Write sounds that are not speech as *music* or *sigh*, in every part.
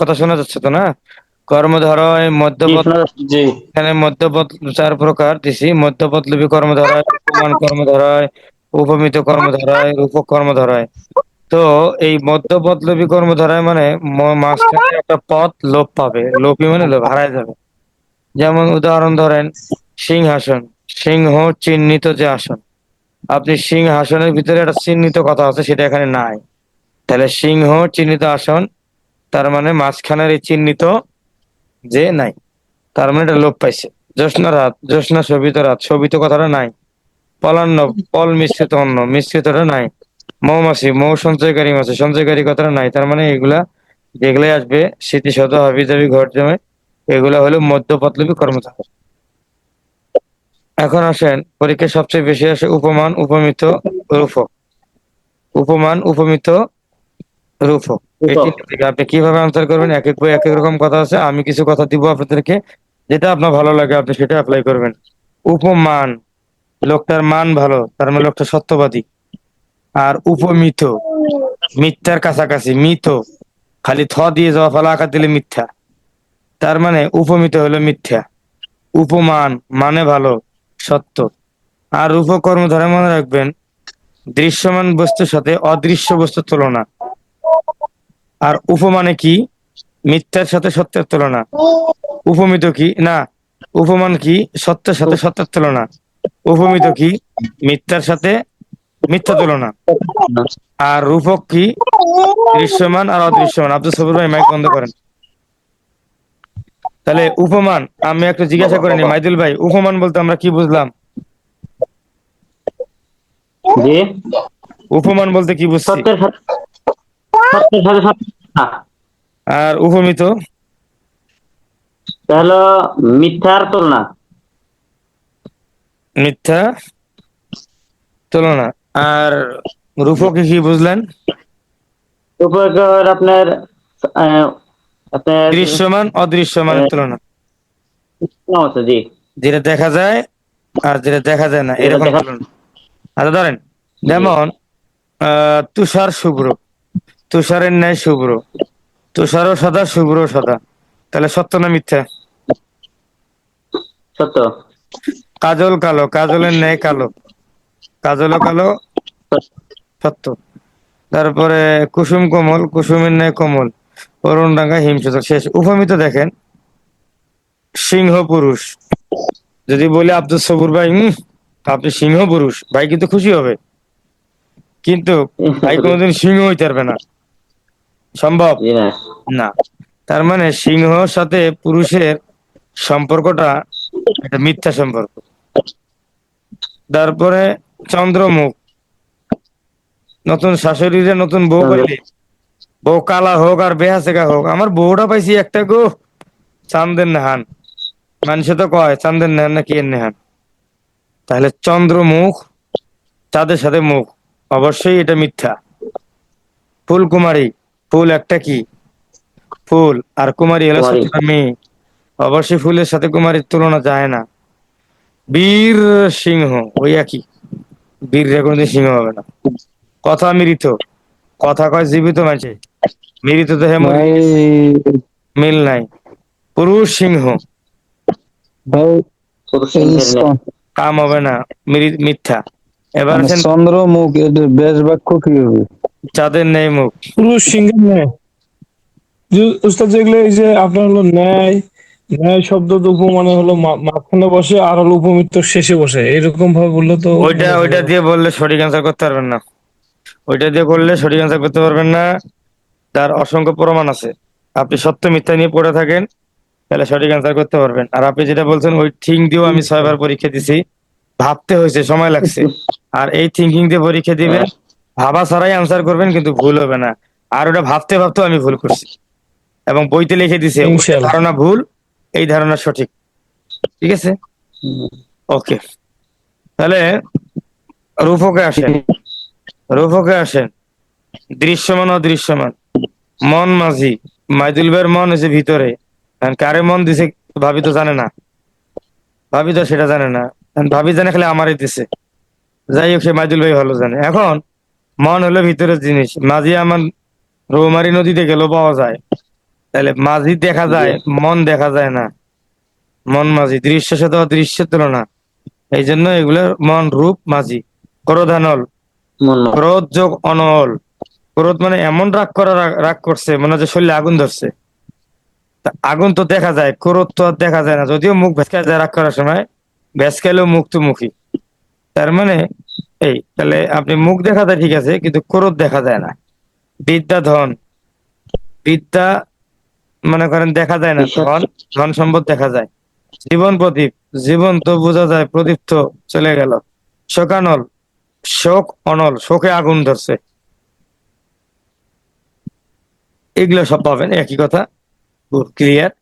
কথা শোনা যাচ্ছে তো না? কর্মধারয় এখানে মধ্যপদ চার প্রকার দিছি। মধ্যপদলিপি কর্মধারয় উপমান কর্মধারয় উপমিত কর্মধারয় রূপক কর্মধারয় তো এই মধ্যপদলিপি কর্মধারয় মানে মাঝখানে একটা পথ লোপ পাবে। লোপি মানে লোপ হারায় যাবে। যেমন উদাহরণ ধরেন সিংহাসন। সিংহ চিহ্নিত যে আসন। আপনি সিংহাসনের ভিতরে একটা চিহ্নিত কথা আছে সেটা এখানে নাই। তাহলে সিংহ চিহ্নিত আসন তার মানে মাঝখানের এই চিহ্নিত যে নাই। তার মানে এটা লোপ পাইছে। জ্যোৎস্না রাত, জ্যোৎস্না শোভিত রাত, শোভিত কথাটা নাই। পলান্ন, পল মিশ্রিত অন্ন, মিশ্রিতটা নাই। মৌমাছি, মৌ সঞ্চয়কারী মাছি, সঞ্চয়কারী কথাটা নাই। তার মানে এগুলা যেগুলাই আসবে স্মৃতিশত হাবিজাবি ঘর জমে এগুলা হলো মধ্যপতলবী কর্মধারা। এখন আসেন, পরীক্ষায় সবচেয়ে বেশি আসে উপমান, উপমিত, রূপক। উপমান, উপমিত থেকে আপনি কীভাবে আনসার করবেন? এক এক বই এক এক রকম কথা আছে আমি কিছু কথা দিব আপনাদেরকে। যেটা আপনার ভালো লাগে আপনি সেটা অ্যাপ্লাই করবেন। উপমান লোকটার মান ভালো তার মানে লোকটা সত্যবাদী। আর উপমিত মিথ্যার কাছাকাছি মিথ খালি থ দিয়ে যাওয়া ফলা আকার দিলে মিথ্যা। তার মানে উপমিত হলো মিথ্যা। উপমান মানে ভালো সত্য। আর উপকর্ম ধরে মনে রাখবেন দৃশ্যমান বস্তুর সাথে অদৃশ্য বস্তুর তুলনা। আর উপমানে কি? মিথ্যার সাথে সত্যের তুলনা। উপমিত কি? না। উপমান কি? সত্যের সাথে সত্যের তুলনা। উপমিত কি? মিথ্যার সাথে মিথ্যা তুলনা। আর রূপক কি? দৃশ্যমান আর অদৃশ্যমান। আব্দুল সবুর ভাই মাইক বন্ধ করেন। তাহলে উপমান আমি একটু জিজ্ঞাসা করিনি মাইদুল ভাই উপমান বলতে আমরা কি বুঝলাম? উপমান বলতে কি বুঝছি সত্যের সাথে সত্যের সাথে সত্য না আর উপমিত হলো মিথ্যার তুলনা। মিথ্যা তুলনা। আর রূপকে কি বুঝলেন? আপনার দৃশ্যমান অদৃশ্যমানের তুলনা। জি। যেটা দেখা যায় আর যেটা দেখা যায় না এরকম তুলনা। আচ্ছা ধরেন যেমন আহ, তুষার শুভ্র। তুষারের ন্যায় শুভ্র। তুষারও সাদা শুভ্র সাদা। তাহলে সত্য না মিথ্যা? সত্য। কাজল কালো কাজলের ন্যায় কালো। কাজলও কালো সত্য। তারপরে কুসুম কোমল কুসুমের ন্যায় কোমল। অরুণ ডাঙ্গা হিমসুতক শেষ। উপমিত দেখেন সিংহ পুরুষ। যদি বলি আব্দুল সবুর ভাই আপনি সিংহ পুরুষ ভাই কিন্তু খুশি হবে। কিন্তু ভাই কোনোদিন সিংহ হইতে পারবে না। সম্ভব? না। তার মানে সিংহর সাথে পুরুষের সম্পর্কটা একটা মিথ্যা সম্পর্ক। তারপরে চন্দ্রমুখ। নতুন শাশুড়িরে নতুন বউ পাইলে বউ কালা হোক আর বেহাসেকা হোক। আমার বউটা পাইছি একটা গো চান্দের নেহান। মানুষে তো কয় চান্দের নেহান না কি নেহান? তাহলে চন্দ্রমুখ চাঁদের সাথে মুখ। অবশ্যই এটা মিথ্যা। ফুল কুমারী ফুল একটা কি? ফুল। আর কুমারী হলো মেয়ে। অবশ্যই ফুলের সাথে কুমারীর তুলনা যায় না। বীর সিংহ ওই একই। বীর কোনোদিন সিংহ হবে না। কথা মৃত। কথা কয় জীবিত মাঝে মৃত তো হেমন মিল নাই। পুরুষ সিংহ। কাম হবে না। মিরি- মিথ্যা। এবার মানে আছেন চন্দ্রমুখ এটা বেশ বাক্য কি হবে? চাঁদের নেই মুখ। পুরুষ সিংহের ন্যায়। উস্তাদ যেগুলো এই যে আপনার হলো ন্যায় ন্যায় শব্দ তো উপমানে হলো মাঝখানে বসে আর হলো উপমিত্র শেষে বসে। এরকম ভাবে বললে তো ওইটা ওইটা দিয়ে বললে সঠিক অ্যান্সার করতে পারবেন না। ওইটা দিয়ে করলে সঠিক অ্যান্সার করতে পারবেন না। তার অসংখ্য প্রমাণ আছে। আপনি সত্য মিথ্যা নিয়ে পড়ে থাকেন তাহলে সঠিক অ্যান্সার করতে পারবেন। আর আপনি যেটা বলছেন ওই থিঙ্ক দিয়েও আমি ছয়বার পরীক্ষা দিছি। ভাবতে হয়েছে সময় লাগছে। *laughs* আর এই থিঙ্কিং দিয়ে পরীক্ষা দিবেন ভাবা ছাড়াই আনসার করবেন কিন্তু ভুল হবে না। আর ওটা ভাবতে ভাবতেও আমি ভুল করছি। এবং বইতে লিখে দিছে ধারণা ভুল এই ধারণা সঠিক। ঠিক আছে? ওকে। তাহলে রূপকে আসেন। রূপকে আসেন। দৃশ্যমান অদৃশ্যমান। মন মাঝি। মাইদুল ভাইয়ের মন হয়েছে ভিতরে। কারে মন দিছে ভাবি তো জানে না। ভাবি তো সেটা জানে না। ভাবি জানে খালি আমারই দিছে। যাই হোক সে মাইদুল ভাই ভালো জানে। এখন মন হলো ভিতরের জিনিস। মাঝি আমার রৌমারি নদীতে গেলেও পাওয়া যায়। তাহলে মাঝি দেখা যায় মন দেখা যায় না। মন মাঝি দৃশ্যের সাথে অদৃশ্যের তুলনা। এই জন্য এগুলো মন রূপ মাঝি। ক্রোধানল ক্রোধ যোগ অনল। ক্রোধ মানে এমন রাগ করা রাগ- করছে মনে হচ্ছে শরীরে আগুন ধরছে। আগুন তো দেখা যায় ক্রোধ তো আর দেখা যায় না। যদিও মুখ ভেসকা যায় রাগ করার সময় ভেসকালেও মুখ তো মুখী তার মানে এই তাহলে আপনি মুখ দেখা যায় ঠিক আছে কিন্তু ক্রোধ দেখা যায় না। বিদ্যা ধন। বিদ্যা মনে করেন দেখা যায় না। ধন ধন সম্পদ দেখা যায়। জীবন প্রদীপ। জীবন তো বোঝা যায় প্রদীপ তো চলে গেল। শোকানল শোক অনল। শোকে আগুন ধরছে। এগুলো সব পাবেন একই কথা। ক্লিয়ার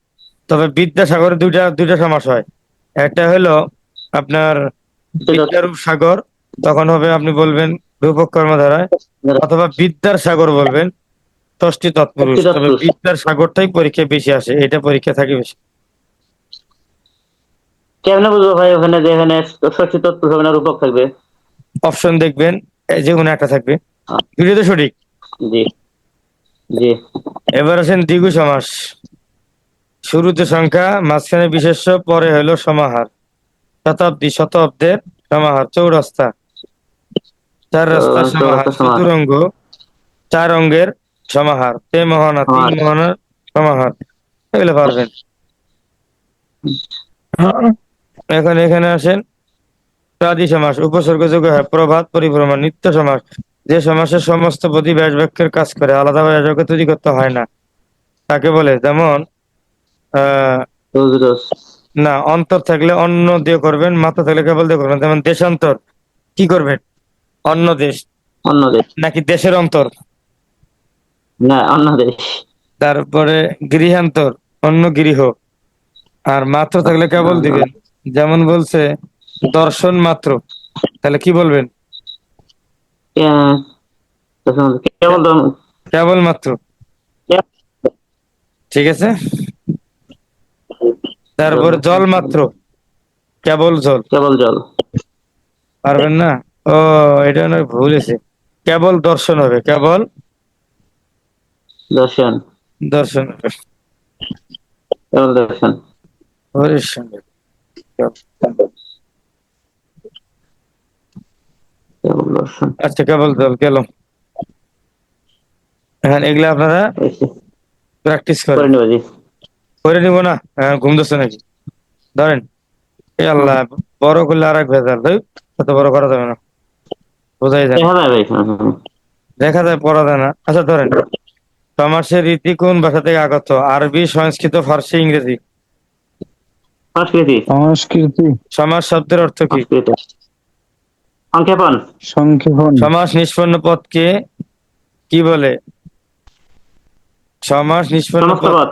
তবে বিদ্যাসাগরে দুইটা দুইটা সমাস হয়। একটা হলো আপনার বিদ্যারূপ সাগর তখন হবে আপনি বলবেন রূপক কর্মধারায় অথবা বিদ্যার সাগর বলবেন। ষষ্ঠী তৎপুরুষ তবে বিদ্যার সাগরটাই পরীক্ষায় বেশি আসে এটা পরীক্ষা থাকে বেশি। কেমনে বুঝব ভাই ওখানে যে এখানে ষষ্ঠী তত্ত্ব হবে না রূপক থাকবে? অপশন দেখবেন যে কোনো একটা থাকবে। দুটো তো সঠিক। জি। জি। এবার আছেন দ্বিগু সমাস। শুরুতে সংখ্যা মাঝখানে বিশেষ্য পরে হলো সমাহার। শতাব্দী শতাব্দের সমাহার চৌরাস্তা। চার রাস্তা সমাহার। চতুরঙ্গ। চার অঙ্গের সমাহার তে মহানা তিন। মহানার সমাহার। এগুলো পারবেন। এখন এখানে আসেন। প্রাদি সমাস উপসর্গযোগ্য হয় প্রভাত পরিভ্রমণ নিত্য সমাস। যে সমাসের সমস্ত প্রতি ব্যাস বাক্যের কাজ করে আলাদা ব্যাস বাক্য তৈরি করতে হয় না। তাকে বলে যেমন আহ না অন্তর থাকলে অন্য দিয়ে করবেন মাথা থাকলে কেবল দিয়ে করবেন। যেমন দেশান্তর কি করবেন? অন্য দেশ। অন্য দেশ। নাকি দেশের অন্তর? না অন্য দেশ। তারপরে গৃহান্তর অন্য গৃহ। আর মাত্র থাকলে কেবল দিবেন। যেমন বলছে দর্শন মাত্র। তাহলে কি বলবেন? কেবল মাত্র। ঠিক আছে? তারপরে জল মাত্র। কেবল জল। কেবল জল। পারবেন না? ও এটা না ভুল হয়েছে। কেবল দর্শন হবে কেবল দর্শন। দর্শন হবে। কেবল দর্শন। হরির সঙ্গে কেবল দর্শন। আচ্ছা কেবল জল গেল হ্যাঁ এগুলা আপনারা প্র্যাকটিস করেন। করে নিব না? হ্যাঁ ঘুম ধরছে নাকি? ধরেন। আল্লাহ বড় করলে আর এক ভেজাল এত বড় করা যাবে না। বোঝাই যায়। দেখা যায় পড়া যায় না। আচ্ছা ধরেন। সমাসের রীতি কোন ভাষা থেকে আগত? আরবি সংস্কৃত ফার্সি ইংরেজি? সংস্কৃতি। সংস্কৃতি। সমাস শব্দের অর্থ কি? সংস্কৃত। সংক্ষেপণ। সংক্ষেপণ। সমাস নিষ্পন্ন পদকে কি বলে? সমাস নিষ্পন্ন পদ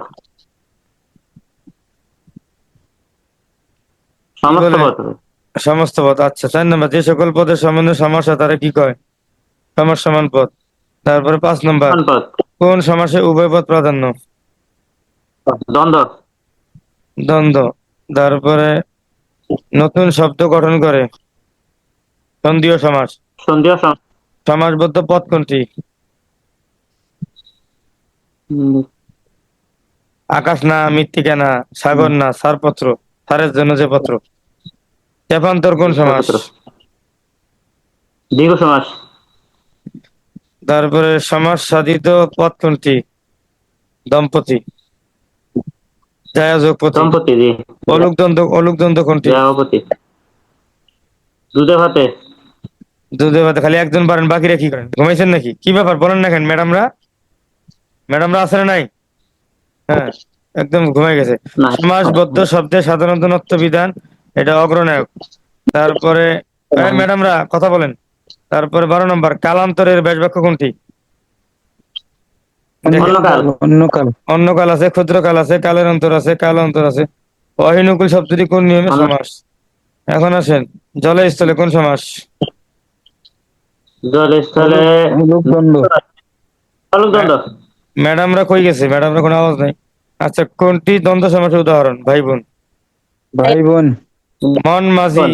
সমস্ত পথ আচ্ছা চার নম্বর যে সকল পদের সম্বন্ধে সমাস হয় তারা কি কয়? সমাস সমান পদ। তারপরে পাঁচ নম্বর কোন পথ সমাসে উভয় পদ প্রাধান্য? দ্বন্দ্ব। দ্বন্দ্ব। তারপরে নতুন শব্দ গঠন করে। সন্ধিও সমাস। সন্ধিও সম- সমাসবদ্ধ পদ কোনটি? আকাশ না মৃত্তিকা না সাগর না সারপত্র সারের জন্য যে পত্র? তেপান্তর কোন সমাস? দীর্ঘ সমাস। তারপরে সমাজ সাধিত পদ কোনটি দম্পতি। জায়াযোগপতি দম্পতি জি। অলুক দ্বন্দ্ব অলুক দ্বন্দ্ব কোনটি? সভাপতি দুধে ভাতে। দুধে ভাতে খালি একজন পারেন বাকিরা কি করেন? ঘুমাইছেন নাকি? কি ব্যাপার বলেন না কেন ম্যাডামরা? ম্যাডামরা আছে না নাই? হ্যাঁ একদম ঘুমাই গেছে। না সমাসবদ্ধ শব্দের সাধারণত নত্য বিধান এটা অগ্রনায়ক। তারপরে এই ম্যাডামরা কথা বলেন। তারপরে বারো নম্বর কালান্তরের ব্যাস বাক্য কোনটি অন্যকাল অন্য কাল। আছে ক্ষুদ্র কাল আছে কালের অন্তর আছে কাল অন্তর আছে। অহিনুকুল শব্দটি কোন নিয়মে সমাস? এখন আসেন জলে স্থলে কোন সমাস? দ্বন্দ্ব ম্যাডামরা কই গেছে? ম্যাডামরা কোনো আওয়াজ নাই। আচ্ছা কোনটি দ্বন্দ্ব সমাসের উদাহরণ? ভাই বোন। ভাই বোন। মন মাঝি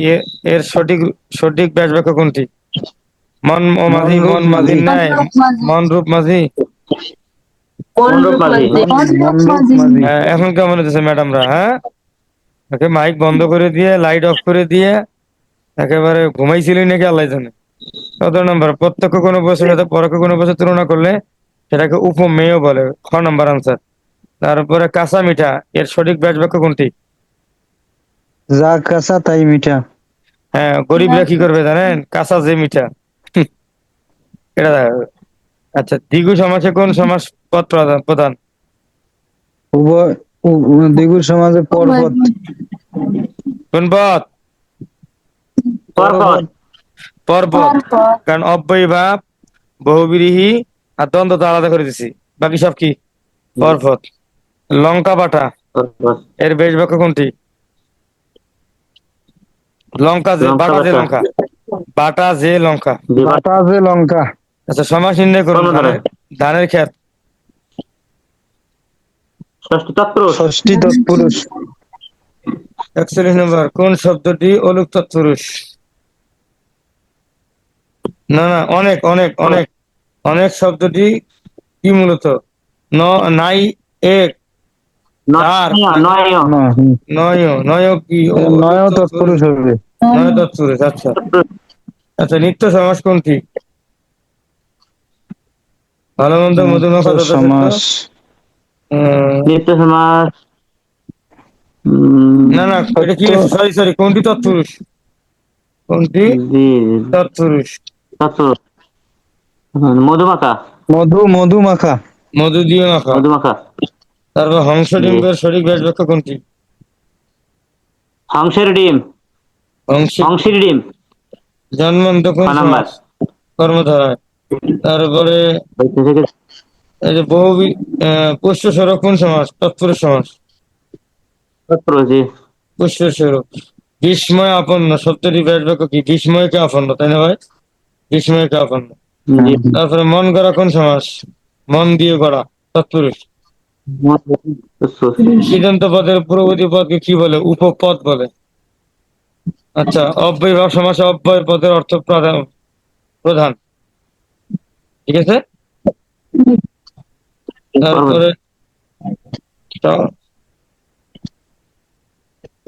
এর সঠিক সঠিক ব্যাস বাক্য কোনটি? মন ও মাঝি মন মাঝি। ন্যায় মন রূপ মাঝি। হ্যাঁ, এখন কেমন হচ্ছে ম্যাডামরা হ্যাঁ? ওকে মাইক বন্ধ করে দিয়ে লাইট অফ করে দিয়ে একেবারে ঘুমাইছিলি নাকি আল্লাহ জানে। কত নম্বর প্রত্যক্ষ কোনো বছর সাথে পরোক্ষ কোনো বছর তুলনা করলে সেটাকে উপমেয় বলে। খ নম্বর আনসার তারপরে কাঁচা মিঠা এর সঠিক ব্যাস বাক্য কোনটি? যা কাঁচা তাই মিঠা। হ্যাঁ গরিবরা কি করবে জানেন? কাঁচা যে মিঠা। এটা দেখো। আচ্ছা দ্বিগু সমাজে কোন সমাজ পদ প্রধান প্রধান? উভয় উ- উ- সমাজে পর্বত কোন পদ? পরপর পর্বত কারণ অব্যয় ভাব বহুবিরীহী আর দ্বন্দ্ব তো আলাদা করে দিছি। বাকি সব কি? পর্বত লঙ্কা বাটা। এর বেশ বাক্য কোনটি? লঙ্কা যে বাটা যে লঙ্কা। বাটা যে লঙ্কা। বাটা আছে লঙ্কা। আচ্ছা সমাজ নির্ণয় করুন ধানের। ধানের ক্ষেত। ষষ্ঠী তত্র ষষ্ঠী তৎপুরুষ। একচল্লিশ নম্বর কোন শব্দটি অলুক তৎপুরুষ? না না অনেক অনেক অনেক। অনেক শব্দটি কি মূলত? ন নাই এক। চার। নয় নয় নয় নয় কি নয় তৎপুরুষ হবে? নয় তৎপুরুষ আচ্ছা। আচ্ছা নিত্য সমাস কোনটি? ভালো মন্দ মধুমাখা যথাযথ, সমাস উম, নিত্য সমাজ উম, না না এটা কি সরি সরি কোনটি তৎপুরুষ? কোনটি? জি তৎপুরুষ। হুম, মধুমাখা। মধু মধু মাখা মধু দিয়ে মাখা। মধুমাখা। তারপর হংস ডিম্বের সঠিক ব্যাস বাক্য কোনটি? হাংসের ডিম। হংস হংসের ডিম। জন্মন্ত কোন কর্মধারায় তারপরে এই যে বহু পুষ্য স্বরূপ কোন সমাস তৎপুরুষ সমাস জি। স্বরূপ বিস্ময় আপন্ন সত্যটি ব্যাস বাক্য কি? বিস্ময়কে আপন্ন তাই না ভাই? বিস্ময়কে আপন্ন। জি। তারপরে মন গড়া কোন সমাস মন দিয়ে গড়া তৎপুরুষ। সিদ্ধান্ত পদের পূর্ববর্তী পদকে কি বলে? উপপদ বলে। আচ্ছা অব্যয় ভাব সমাসে অব্যয় পদের অর্থ প্রধান প্রধান। ঠিক আছে? তারপরে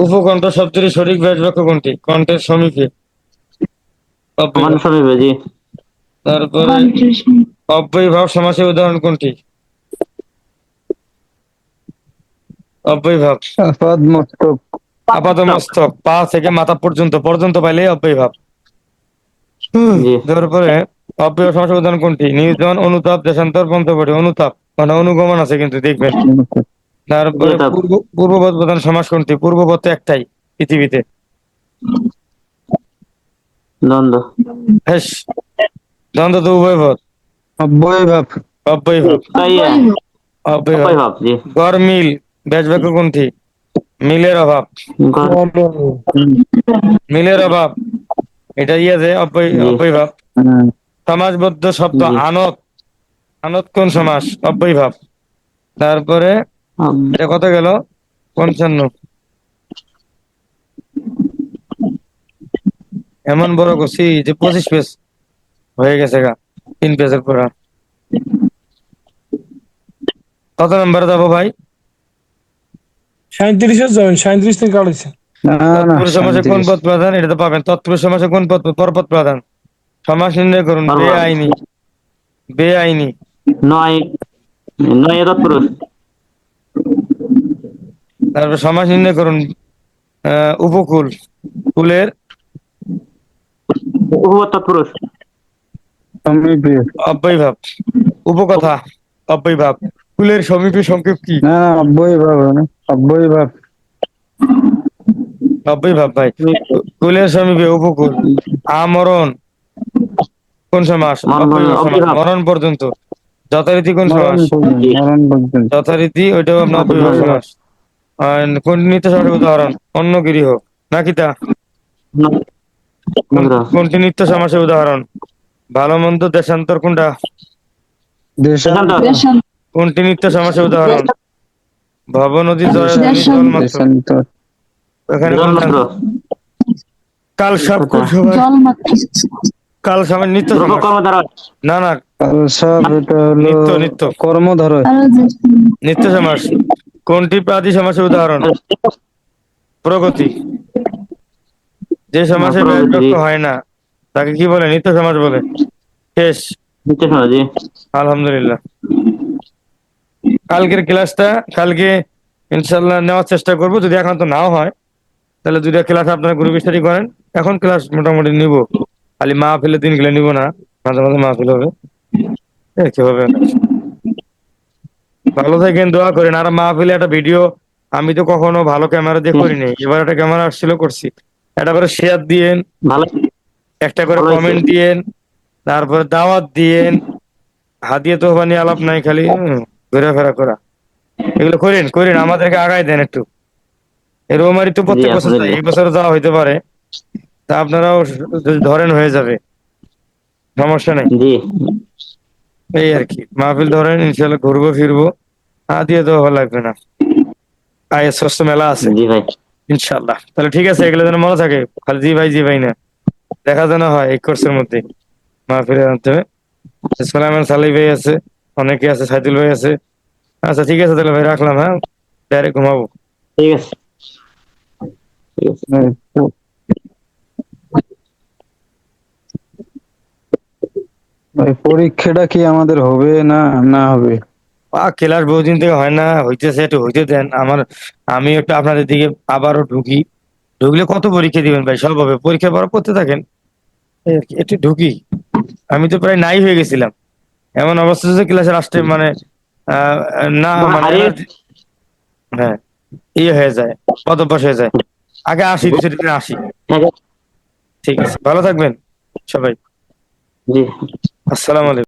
উপকণ্ঠ শব্দটি সঠিক ব্যাস বাক্য কোনটি? কণ্ঠের সমীপে। তারপরে অব্যয় ভাব সমাসের উদাহরণ কোনটি? অব্যয় ভাব আপাদ মস্তক আপাত মস্তক পা থেকে মাথা পর্যন্ত পর্যন্ত পাইলে অব্যয় ভাব জি। তারপরে অব্যয় সমাসের উদাহরণ কোনটি? নির্জন অনুতাপ দেশান্তর পঞ্চবটি অনুতাপ মানে অনুগমন আছে কিন্তু দেখবেন। তারপরে অনুতাপ। পূর্ব পূর্বপদ প্রধান সমাস কোনটি? পূর্বপদ তো একটাই পৃথিবীতে। দ্বন্দ্ব। হেস দ্বন্দ্ব তো উভয় পদ অব্যয় ভাব অব্যয় ভাব অব্যয় ভাব ভাব জি গড় মিল ব্যাস বাক্য কোনটি মিলের অভাব। মিলের অভাব। এটা ইয়ে যে অব্যয় জি। অব্যয় ভাব সমাজবদ্ধ শব্দ। আনত আনত কোন সমাস অব্যয় ভাব তারপরে এটা কত গেল? পঞ্চান্ন। এমন বড় করছি যে পঁচিশ পেজ হয়ে গেছে গা তিন পেজের পড়া। কত নম্বরে যাব ভাই? সাঁত্রিশে যাবেন সাঁত্রিশ থেকে কাটেছে না সমাজে কোন। পদ প্রধান এটা তো পাবেন। তৎপুরুষ সমাজে কোন পদ পরপদ প্রধান সমাজ নির্ণয় করুন। বেআইনি। বেআইনি। নয় নয় তৎপুরুষ। তারপর সমাজ নির্ণয় করুন আহ, উপকূল। কুলের? তৎপুরুষ। সমীপে অব্যয় ভাব উপকথা। অব্যয় ভাব কুলের সমীপে সংক্ষেপ কি? না অব্যয় ভাব না অব্যয় ভাব অব্যয় ভাব ভাই। কুলের সমীপে উপকূল। আমরণ কোন সমাস মরণ- পর্যন্ত। যথারীতি কোন সমাস যথারীতি ওইটাও আপনার অব্যয় ভাব সমাস কোন নিত্য সমাসের উদাহরণ? অন্য গৃহ। নাকি তা? কোন- কোনটি নিত্য সমাসের উদাহরণ? ভালো মন্দ দেশান্তর কোনটা? দেশান্তর। কোনটি নিত্য সমাসের উদাহরণ? ভব নদী এখানে কাল সমাস কাল সময় নিত্য না না। নিত্য, নিত্য। নিত্য সমাস কোনটি প্রাদি সমাসের উদাহরণ? প্রগতি। যে সমাসে। হয় না তাকে কি বলে? নিত্য সমাস বলে। শেষ। সমাজ আলহামদুলিল্লাহ। কালকের ক্লাসটা কালকে ইনশাল্লাহ নেওয়ার চেষ্টা করব যদি এখন তো নাও হয় তাহলে দুইটা ক্লাস আপনারা গ্রুপ স্টাডি করেন। এখন ক্লাস মোটামুটি নিব। খালি মা ফেলে দিন গেলে নিব না মাঝে মাঝে মা ফেলে হবে কি হবে? ভালো থাকেন দোয়া করেন। আর মা ফেলে একটা ভিডিও আমি তো কখনো ভালো ক্যামেরা দিয়ে করিনি। এবার একটা ক্যামেরা আসছিল করছি। একটা করে শেয়ার দিয়েন একটা করে কমেন্ট দিয়েন তারপরে দাওয়াত দিয়েন। হাতিয়ে তো বানিয়ে আলাপ নাই খালি হুম, ঘোরাফেরা করা। এগুলো করেন করেন আমাদেরকে আগায় দেন একটু। এর ওমারি তো প্রত্যেক বছর এই বছর যাওয়া হইতে পারে। তা আপনারাও ধরেন হয়ে যাবে। সমস্যা নেই। এই আর কি মাহফিল ধরেন ইনশাল্লাহ ঘুরবো ফিরবো। হাতিয়ে তো ভালো লাগবে না। আয় স্বস্থ মেলা আছে। ইনশাল্লাহ তাহলে ঠিক আছে এগুলো যেন মনে থাকে। খালি জি ভাই জি ভাই না। দেখা যেন হয় এই কোর্সের মধ্যে। মাহফিলে আনতে হবে সালামান সালি ভাই আছে। অনেকে আছে সাইদুল ভাই আছে। আচ্ছা ঠিক আছে তাহলে ভাই রাখলাম হ্যাঁ? ডাইরেক্ট ঘুমাবো। ঠিক আছে। ঠিক আছে। এই, এই পরীক্ষাটা কি আমাদের হবে না না হবে? আ ক্লাস বহুদিন থেকে হয় না হইতেছে একটু হইতে দেন। আমার আমি একটু আপনাদের দিকে আবারও ঢুকি। ঢুকলে কত পরীক্ষা দিবেন ভাই? সব হবে। পরীক্ষা পড়া করতে থাকেন। একটু ঢুকি। আমি তো প্রায় নাই হয়ে গেছিলাম। এমন অবস্থা যে ক্লাসে আসতে মানে আহ, না মানে হ্যাঁ ইয়ে হয়ে যায় পদভ্যাস হয়ে যায়। আগে আসি দুটো দিন আসি ঠিক আছে ঠিক আছে ভালো থাকবেন সবাই। জি। আসসালামু আলাইকুম।